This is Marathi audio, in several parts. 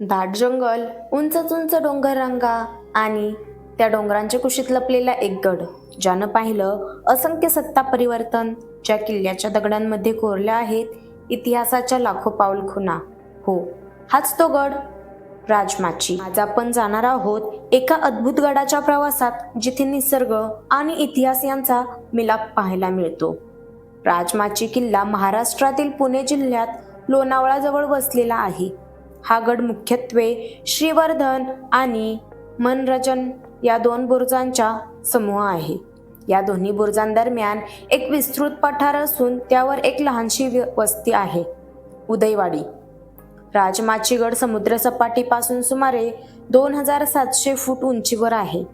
दाट जंगल उंच उंच डोंगर रांगा आणि त्या डोंगरांच्या कुशीत लपलेला एक गड ज्यानं पाहिलं असंख्य सत्ता परिवर्तन ज्या किल्ल्याच्या दगडांमध्ये कोरल्या आहेत इतिहासाच्या लाखो पाऊल खुना हो हाच तो गड राजमाची. आज आपण जाणार आहोत एका अद्भुत गडाच्या प्रवासात जिथे निसर्ग आणि इतिहास यांचा मिलाप पाहायला मिळतो. राजमाची किल्ला महाराष्ट्रातील पुणे जिल्ह्यात लोणावळाजवळ वसलेला आहे. हा गड मुख्यत्वे श्रीवर्धन आणि मनरजन या दोन बुरुजांचा समूह आहे. या दोन्ही बुरुजांदरम्यान एक विस्तृत पठार असून त्यावर एक लहानशी वस्ती आहे. उदयवाडी. राजमाचीगड समुद्रसपाटीपासून सुमारे दोन हजार सातशे फूट उंचीवर आहे.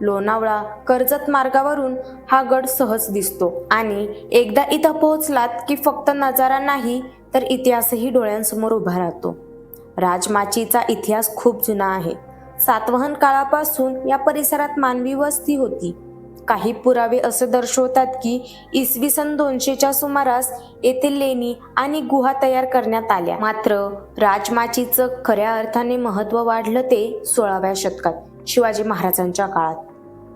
लोणावळा कर्जत मार्गावरून हा गड सहज दिसतो आणि एकदा इथं पोहोचलात की फक्त नजारा नाही तर इतिहासही डोळ्यांसमोर उभा राहतो. राजमाचीचा इतिहास खूप जुना आहे. सातवहन काळापासून या परिसरात मानवी वस्ती होती. काही पुरावे असे दर्शवतात की इसवी सन दोनशेच्या सुमारास येथे लेणी आणि गुहा तयार करण्यात आल्या. मात्र राजमाचीचं खऱ्या अर्थाने महत्त्व वाढलं ते सोळाव्या शतकात शिवाजी महाराजांच्या काळात.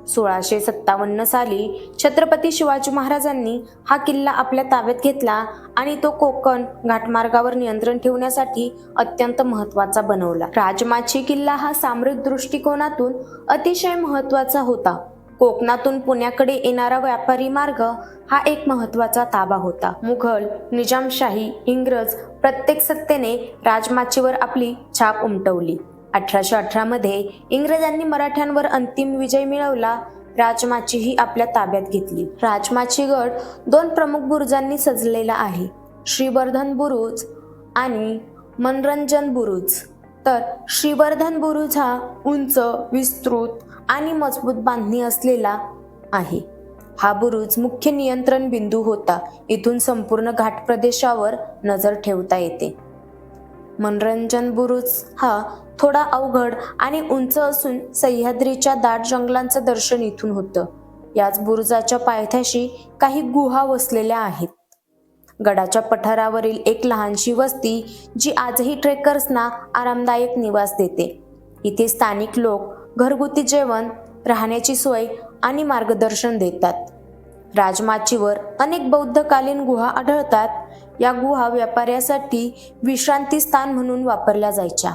सोळाशे सत्तावन्न साली छत्रपती शिवाजी महाराजांनी हा किल्ला आपल्या ताब्यात घेतला आणि तो कोकण घाटमार्गावर नियंत्रण ठेवण्यासाठी अत्यंत महत्त्वाचा बनवला. राजमाची किल्ला हा सामरिक दृष्टिकोनातून अतिशय महत्त्वाचा होता. कोकणातून पुण्याकडे येणारा व्यापारी मार्ग हा एक महत्त्वाचा ताबा होता. मुघल निजामशाही इंग्रज प्रत्येक सत्तेने राजमाचीवर आपली छाप उमटवली. अठराशे अठरामध्ये इंग्रजांनी मराठ्यांवर अंतिम विजय मिळवला राजमाचीही आपल्या ताब्यात घेतली. राजमाची गड दोन प्रमुख बुरुजांनी सजलेला आहे. श्रीवर्धन बुरुज आणि मनोरंजन बुरुज. तर श्रीवर्धन बुरुज हा उंच विस्तृत आणि मजबूत बांधणी असलेला आहे. हा बुरुज मुख्य नियंत्रण बिंदू होता. इथून संपूर्ण घाट प्रदेशावर नजर ठेवता येते. मनोरंजन बुरुज हा थोडा अवघड आणि उंच असून सह्याद्रीच्या दाट जंगलांचं दर्शन इथून होतं. याच बुरुजाच्या पायथ्याशी काही गुहा वसलेल्या आहेत. गडाच्या पठारावरील एक लहानशी वस्ती जी आजही ट्रेकर्सना आरामदायक निवास देते. इथे स्थानिक लोक घरगुती जेवण राहण्याची सोय आणि मार्गदर्शन देतात. राजमाचीवर अनेक बौद्धकालीन गुहा आढळतात. या गुहा व्यापाऱ्यासाठी विश्रांती स्थान म्हणून वापरल्या जायच्या.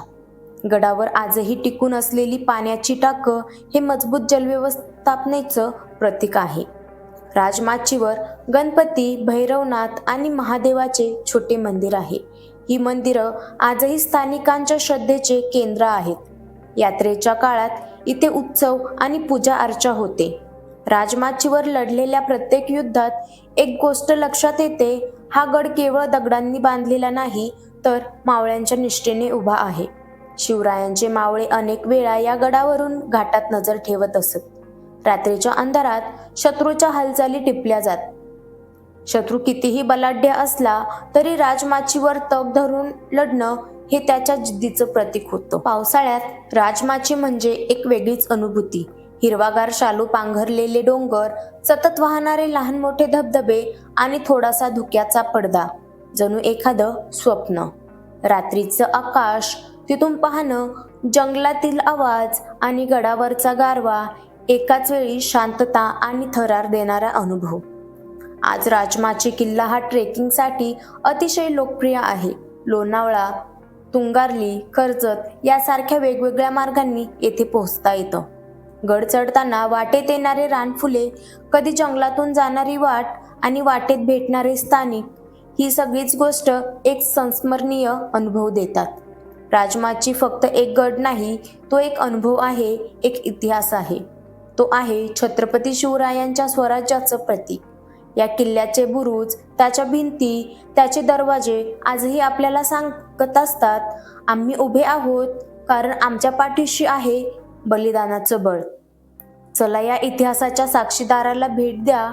गडावर आजही टिकून असलेली पाण्याची टाकं हे मजबूत जलव्यवस्थापनेचं प्रतीक आहे. राजमाचीवर गणपती भैरवनाथ आणि महादेवाचे छोटे मंदिर आहे. ही मंदिरं आजही स्थानिकांच्या श्रद्धेचे केंद्र आहेत. यात्रेच्या काळात इथे उत्सव आणि पूजा अर्चा होते. राजमाचीवर लढलेल्या प्रत्येक युद्धात एक गोष्ट लक्षात येते हा गड केवळ दगडांनी बांधलेला नाही तर मावळ्यांच्या निष्ठेने उभा आहे. शिवरायांचे मावळे अनेक वेळा या गडावरून घाटात नजर ठेवत असत. रात्रीच्या अंधारात शत्रूच्या हालचाली टिपल्या जात. शत्रू कितीही बलाढ्य असला तरी राजमाचीवर तग धरून लढणं हे त्याच्या जिद्दीचं प्रतीक होतं. पावसाळ्यात राजमाची म्हणजे एक वेगळीच अनुभूती. हिरवागार शालू पांघरलेले डोंगर सतत वाहणारे लहान मोठे धबधबे आणि थोडासा धुक्याचा पडदा जणू एखादं स्वप्न. रात्रीचं आकाश तिथून पाहणं जंगलातील आवाज आणि गडावरचा गारवा एकाच वेळी शांतता आणि थरार देणारा अनुभव. आज राजमाची किल्ला हा ट्रेकिंगसाठी अतिशय लोकप्रिय आहे. लोणावळा तुंगारली कर्जत यासारख्या वेगवेगळ्या मार्गांनी येथे पोहोचता येतं. गड चढताना वाटेत येणारे रानफुले कधी जंगलातून जाणारी वाट आणि वाटेत भेटणारे स्थानिक ही सगळीच गोष्ट एक संस्मरणीय अनुभव देतात. राजमाची फक्त एक गड नाही तो एक अनुभव आहे एक इतिहास आहे. तो आहे छत्रपती शिवरायांच्या स्वराज्याचं प्रतीक. या किल्ल्याचे बुरुज त्याच्या भिंती त्याचे दरवाजे आजही आपल्याला सांगत असतात आम्ही उभे आहोत कारण आमच्या पाठीशी आहे बलिदानाचं बळ. चला या इतिहासाच्या साक्षीदाराला भेट द्या.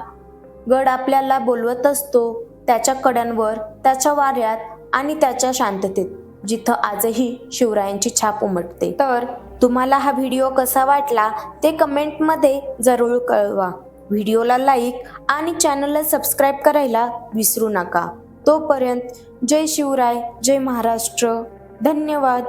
गड आपल्याला बोलवत असतो त्याच्या कड्यांवर त्याच्या वाऱ्यात आणि त्याच्या शांततेत जिथं आजही शिवरायांची छाप उमटते. तर तुम्हाला हा व्हिडिओ कसा वाटला ते कमेंटमध्ये जरूर कळवा. व्हिडिओला लाईक आणि चॅनलला सबस्क्राईब करायला विसरू नका. तोपर्यंत जय शिवराय जय महाराष्ट्र. धन्यवाद.